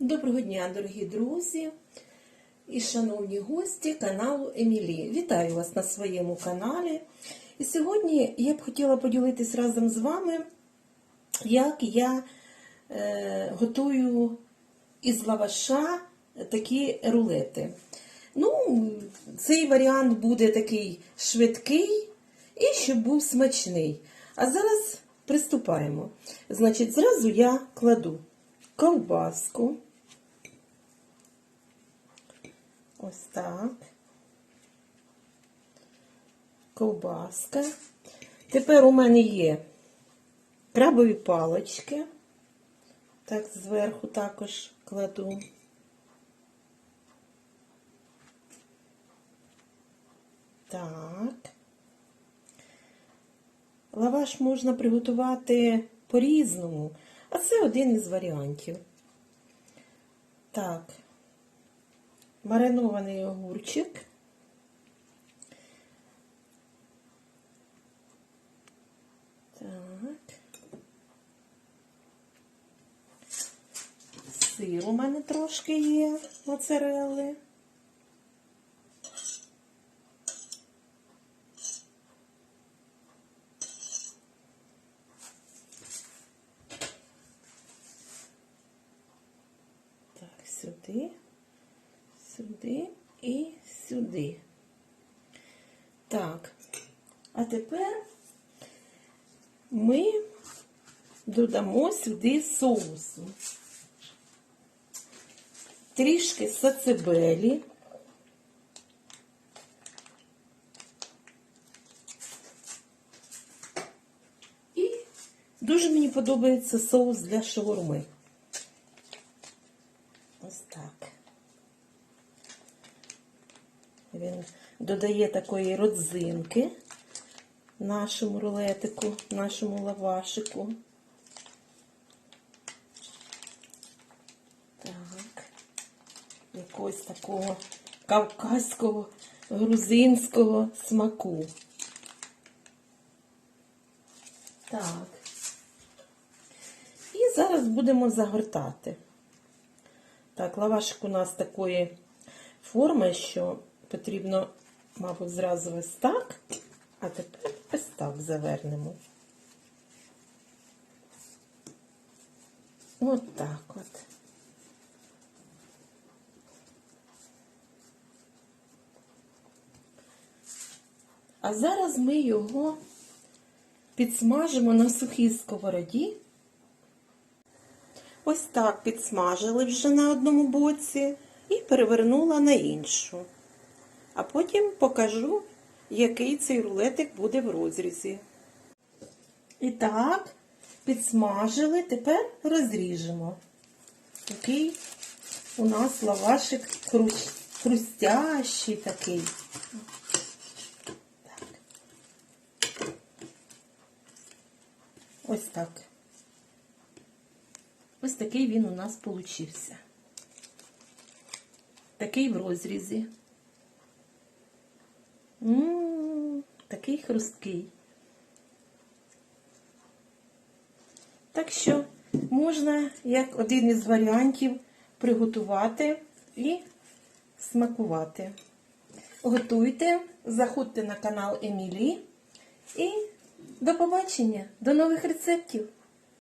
Доброго дня, дорогі друзі і шановні гості каналу Емілі. Вітаю вас на своєму каналі. І сьогодні я б хотіла поділитись разом з вами, як я е, готую із лаваша такі рулети. Ну, цей варіант буде такий швидкий і щоб був смачний. А зараз приступаємо. Значить, зразу я кладу ковбаску. Ось так. Ковбаска. Тепер у мене є крабові палочки. Так, зверху також кладу. Так. Лаваш можна приготувати по-різному, а це один із варіантів. Так, маринований огурчик. Сир у мене трошки є моцарелли. Так, сюди, сюди і сюди. Так, а тепер ми додамо сюди соусу. Трішки сацебелі. І дуже мені подобається соус для шаурми. Ось так. Він додає такої родзинки нашому рулетику, нашому лавашику. Так. Якогось такого кавказького, грузинського смаку. Так. І зараз будемо загортати. Так, лавашик у нас такої форми, що потрібно, мабуть, зразу ось так, а тепер ось так завернемо. От так от. А зараз ми його підсмажимо на сухій сковороді. Ось так підсмажили вже на одному боці і перевернула на іншу. А потім покажу, який цей рулетик буде в розрізі. І так, підсмажили, тепер розріжемо. Такий у нас лавашик хрустящий такий. Так. Ось так. Ось такий він у нас получився. Такий в розрізі. М-м, такий хрусткий. Так що можна, як один із варіантів, приготувати і смакувати. Готуйте, заходьте на канал Емілі і до побачення, до нових рецептів!